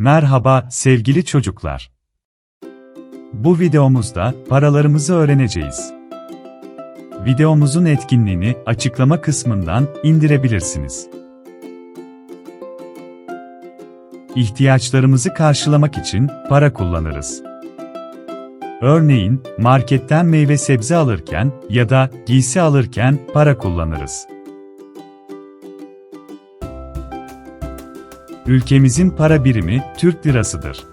Merhaba sevgili çocuklar. Bu videomuzda paralarımızı öğreneceğiz. Videomuzun etkinliğini açıklama kısmından indirebilirsiniz. İhtiyaçlarımızı karşılamak için para kullanırız. Örneğin, marketten meyve sebze alırken ya da giysi alırken para kullanırız. Ülkemizin para birimi Türk lirasıdır.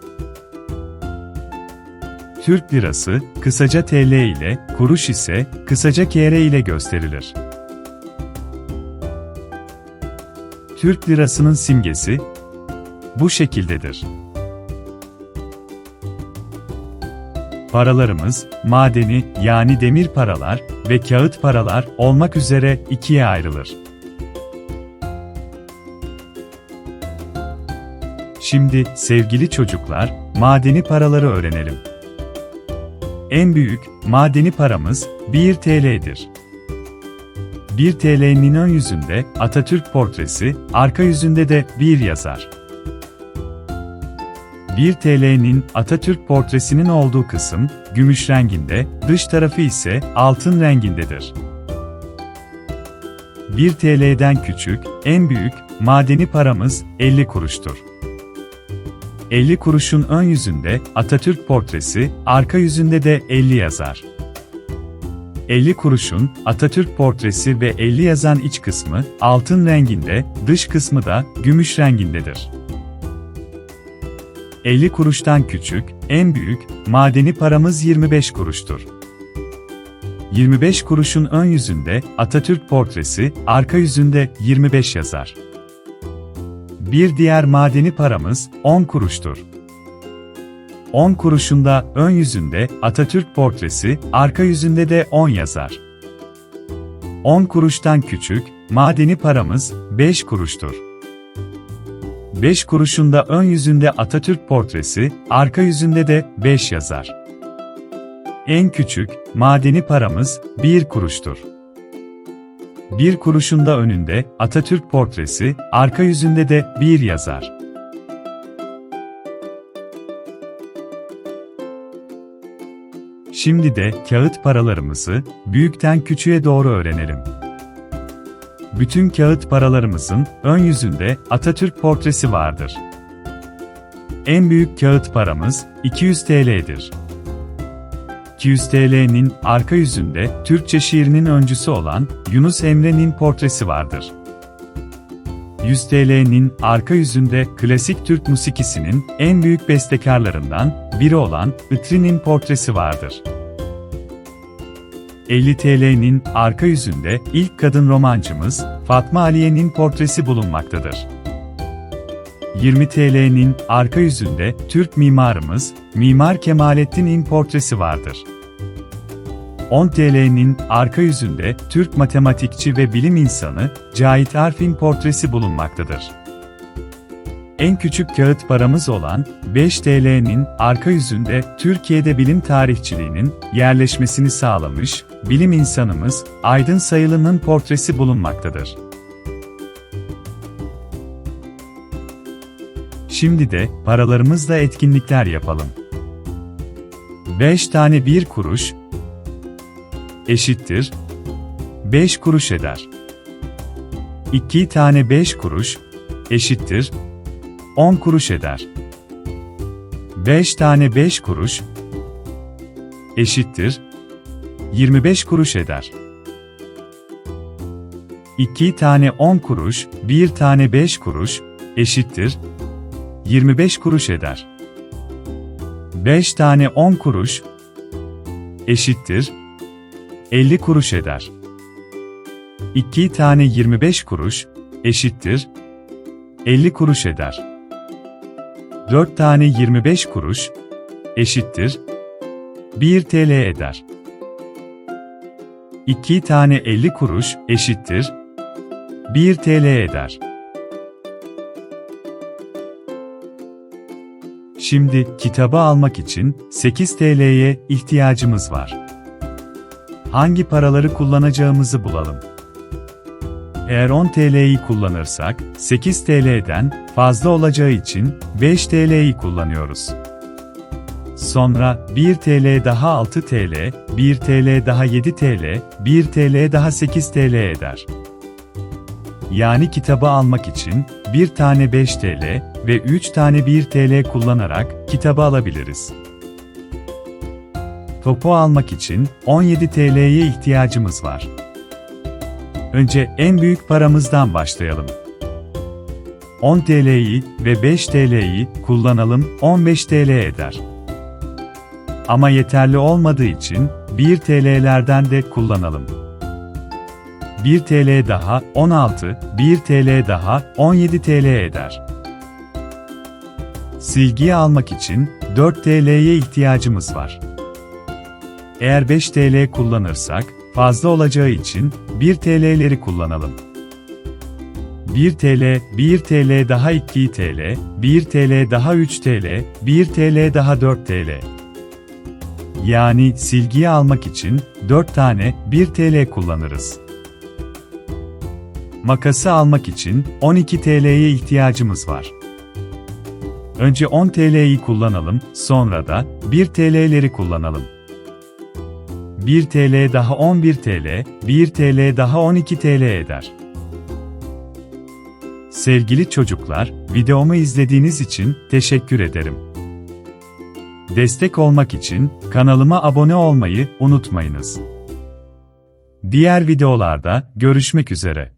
Türk lirası, kısaca TL ile, kuruş ise kısaca KR ile gösterilir. Türk lirasının simgesi bu şekildedir. Paralarımız, madeni yani demir paralar ve kağıt paralar olmak üzere ikiye ayrılır. Şimdi sevgili çocuklar, madeni paraları öğrenelim. En büyük madeni paramız 1 TL'dir. 1 TL'nin ön yüzünde Atatürk portresi, arka yüzünde de 1 yazar. 1 TL'nin Atatürk portresinin olduğu kısım gümüş renginde, dış tarafı ise altın rengindedir. 1 TL'den küçük, en büyük madeni paramız 50 kuruştur. 50 kuruşun ön yüzünde Atatürk portresi, arka yüzünde de 50 yazar. 50 kuruşun Atatürk portresi ve 50 yazan iç kısmı altın renginde, dış kısmı da gümüş rengindedir. 50 kuruştan küçük, en büyük madeni paramız 25 kuruştur. 25 kuruşun ön yüzünde Atatürk portresi, arka yüzünde 25 yazar. Bir diğer madeni paramız 10 kuruştur. 10 kuruşunda ön yüzünde Atatürk portresi, arka yüzünde de 10 yazar. 10 kuruştan küçük madeni paramız 5 kuruştur. 5 kuruşunda ön yüzünde Atatürk portresi, arka yüzünde de 5 yazar. En küçük madeni paramız 1 kuruştur. Bir kuruşunda önünde Atatürk portresi, arka yüzünde de bir yazar. Şimdi de kağıt paralarımızı büyükten küçüğe doğru öğrenelim. Bütün kağıt paralarımızın ön yüzünde Atatürk portresi vardır. En büyük kağıt paramız 200 TL'dir. 200 TL'nin arka yüzünde Türkçe şiirinin öncüsü olan Yunus Emre'nin portresi vardır. 100 TL'nin arka yüzünde klasik Türk musikisinin en büyük bestekarlarından biri olan Itri'nin portresi vardır. 50 TL'nin arka yüzünde ilk kadın romancımız Fatma Aliye'nin portresi bulunmaktadır. 20 TL'nin arka yüzünde Türk mimarımız Mimar Kemalettin'in portresi vardır. 10 TL'nin arka yüzünde Türk matematikçi ve bilim insanı Cahit Arf'in portresi bulunmaktadır. En küçük kağıt paramız olan 5 TL'nin arka yüzünde Türkiye'de bilim tarihçiliğinin yerleşmesini sağlamış bilim insanımız Aydın Sayılı'nın portresi bulunmaktadır. Şimdi de paralarımızla etkinlikler yapalım. 5 tane 1 kuruş eşittir 5 kuruş eder. 2 tane 5 kuruş eşittir 10 kuruş eder. 5 tane 5 kuruş eşittir 25 kuruş eder. 2 tane 10 kuruş, 1 tane 5 kuruş eşittir 25 kuruş eder. 5 tane 10 kuruş eşittir 50 kuruş eder. 2 tane 25 kuruş eşittir 50 kuruş eder. 4 tane 25 kuruş eşittir 1 TL eder. 2 tane 50 kuruş eşittir 1 TL eder. Şimdi kitabı almak için 8 TL'ye ihtiyacımız var. Hangi paraları kullanacağımızı bulalım. Eğer 10 TL'yi kullanırsak, 8 TL'den fazla olacağı için 5 TL'yi kullanıyoruz. Sonra 1 TL daha 6 TL, 1 TL daha 7 TL, 1 TL daha 8 TL eder. Yani kitabı almak için bir tane 5 TL ve 3 tane 1 TL kullanarak kitabı alabiliriz. Topu almak için 17 TL'ye ihtiyacımız var. Önce en büyük paramızdan başlayalım. 10 TL'yi ve 5 TL'yi kullanalım 15 TL eder. Ama yeterli olmadığı için 1 TL'lerden de kullanalım. 1 TL daha 16, 1 TL daha 17 TL eder. Silgiyi almak için 4 TL'ye ihtiyacımız var. Eğer 5 TL kullanırsak, fazla olacağı için 1 TL'leri kullanalım. 1 TL, 1 TL daha 2 TL, 1 TL daha 3 TL, 1 TL daha 4 TL. Yani silgiyi almak için 4 tane 1 TL kullanırız. Makası almak için 12 TL'ye ihtiyacımız var. Önce 10 TL'yi kullanalım, sonra da 1 TL'leri kullanalım. 1 TL daha 11 TL, 1 TL daha 12 TL eder. Sevgili çocuklar, videomu izlediğiniz için teşekkür ederim. Destek olmak için kanalıma abone olmayı unutmayınız. Diğer videolarda görüşmek üzere.